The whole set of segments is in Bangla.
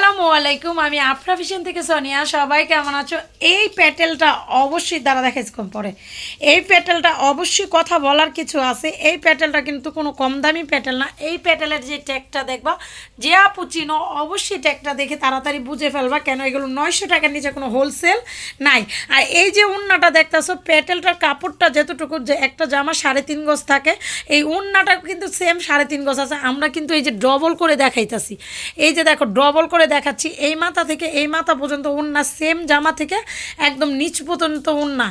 la আসসালামু আলাইকুম আমি আফরা ফিশন থেকে সোনিয়া। সবাই কেমন আছো? এই প্যাটেলটা অবশ্যই দ্বারা দেখাইছি কম পরে এই প্যাটেলটা অবশ্যই কথা বলার কিছু আছে। এই প্যাটেলটা কিন্তু কোনো কম দামি প্যাটেল না। এই প্যাটেলের যে ট্যাগটা দেখবা, যে আপু চিনো, অবশ্যই ট্যাগটা দেখে তাড়াতাড়ি বুঝে ফেলবা কেন এগুলো নয়শো টাকার নিচে কোনো হোলসেল নাই। আর এই যে উন্নাটা দেখতেছো, প্যাটেলটার কাপড়টা যতটুকু যে একটা জামা সাড়ে তিন গজ থাকে, এই উন্নাটা কিন্তু সেম সাড়ে তিন গজ আছে। আমরা কিন্তু এই যে ডবল করে দেখাইতেছি। এই যে দেখো ডবল করে দেখাচ্ছি। এই মাথা থেকে এই মাথা পর্যন্ত উন্না সেম জামা থেকে একদম নিচ পর্যন্ত উন্না।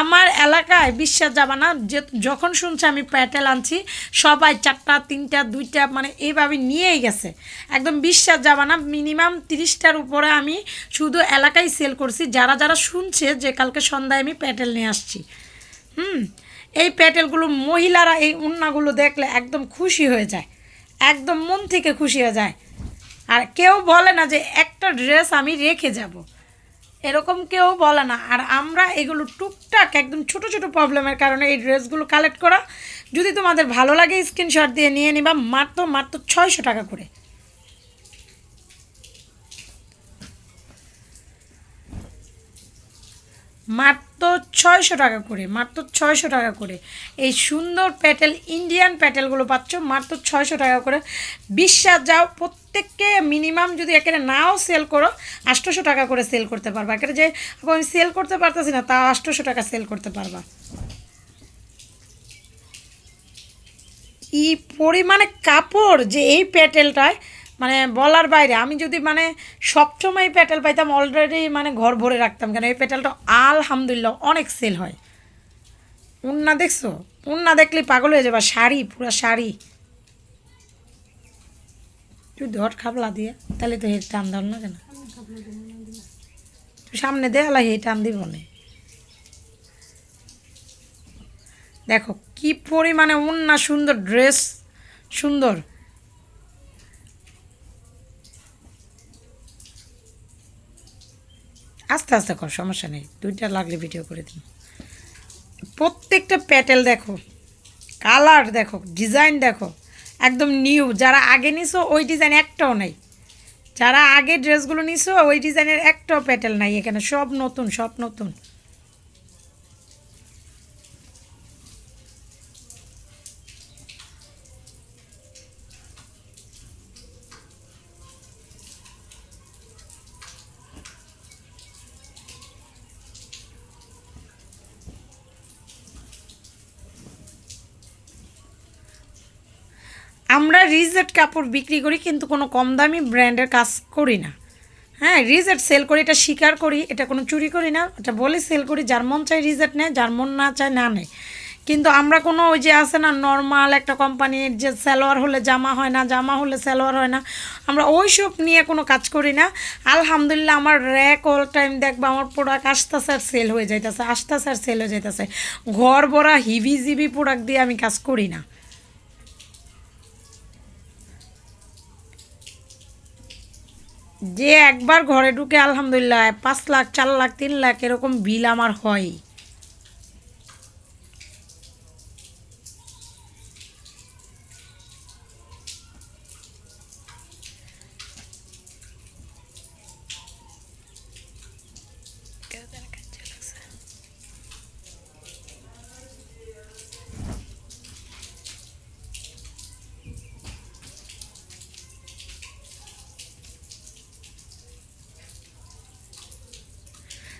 আমার এলাকায় বিশ্বাস যাবা না, যে যখন শুনছে আমি প্যাটেল আনছি, সবাই চারটা, তিনটা, দুইটা মানে এইভাবে নিয়েই গেছে। একদম বিশ্বাস যাবা না মিনিমাম তিরিশটার উপরে আমি শুধু এলাকায় সেল করছি। যারা যারা শুনছে যে কালকে সন্ধ্যায় আমি প্যাটেল নিয়ে আসছি, হুম, এই প্যাটেলগুলো মহিলারা এই উন্নাগুলো দেখলে একদম খুশি হয়ে যায়। একদম মন থেকে খুশি হয়ে যায়। আর কেউ বলে না যে একটা ড্রেস আমি রেখে যাব। এরকম কেউ বলে না। আর আমরা এগুলো টুকটাক একদম ছোট ছোট প্রবলেমের কারণে এই ড্রেসগুলো কালেক্ট করা। যদি তোমাদের ভালো লাগে, স্ক্রিনশট দিয়ে নিয়ে নিবা মাত্র মাত্র ছয়শো টাকা করে। মাত্র ছয়শো টাকা করে, মাত্র ছয়শো টাকা করে। এই সুন্দর প্যাটেল ইন্ডিয়ান প্যাটেলগুলো পাচ্ছ, মাত্র ছয়শো টাকা করে। বিশ্বাস যাও, প্রত্যেককে মিনিমাম যদি এখানে নাও সেল করো, আটশোশো টাকা করে সেল করতে পারবা। এখানে যে আমি সেল করতে পারতেছি না, তাও আটশোশো টাকা সেল করতে পারবা। ই পরিমাণে কাপড় যে এই প্যাটেলটায় মানে বলার বাইরে, আমি যদি মানে সবসময় এই প্যাটেল পাইতাম অলরেডি মানে ঘর ভরে রাখতাম কেন? এই প্যাটেলটা আলহামদুলিল্লাহ অনেক সেল হয়। উন্না দেখছ? উন্না দেখলে পাগল হয়ে যাবা, শাড়ি, পুরা শাড়ি। তুই ধর খাবলা দিয়ে, তাহলে তো হের টান ধর না কেন? তুই সামনে দে আলা হে টান দিব না। দেখো, কি পরিমাণে উন্না সুন্দর ড্রেস সুন্দর। আস্তে আস্তে কর, সমস্যা নেই। দুইটা লাগলে ভিডিও করে দিন। প্রত্যেকটা প্যাটেল দেখো, কালার দেখো, ডিজাইন দেখো, একদম নিউ। যারা আগে নিছো, ওই ডিজাইন একটাও নাই। যারা আগে ড্রেসগুলো নিছো, ওই ডিজাইনের একটাও প্যাটেল নাই এখানে, সব নতুন সব নতুন। আমরা রিজেট কাপড় বিক্রি করি, কিন্তু কোনো কম দামি ব্র্যান্ডের কাজ করি না। হ্যাঁ রিজেট সেল করি, এটা স্বীকার করি, এটা কোনো চুরি করি না, এটা বলে সেল করি, যার মন চাই রিজেট নেয়, যার মন না চায় না নেয়। কিন্তু আমরা কোনো ওই যে আছে না নর্মাল একটা কোম্পানির যে সালোয়ার হলে জামা হয় না, জামা হলে সালোয়ার হয় না, আমরা ওই সব নিয়ে কোনো কাজ করি না। আলহামদুলিল্লাহ, আমার র্যাক অল টাইম দেখব, আমার প্রোডাক্ট আসতেছে আর সেল হয়ে যাইতেছে, আসতেছে আর সেল হয়ে যাইতেছে। ঘর ভরা হিভি জিবি প্রোডাক্ট দিয়ে আমি কাজ করি না। যে একবার ঘরে ঢুকে আলহামদুলিল্লাহ, পাঁচ লাখ, চার লাখ, তিন লাখ এরকম বিল আমার হয়।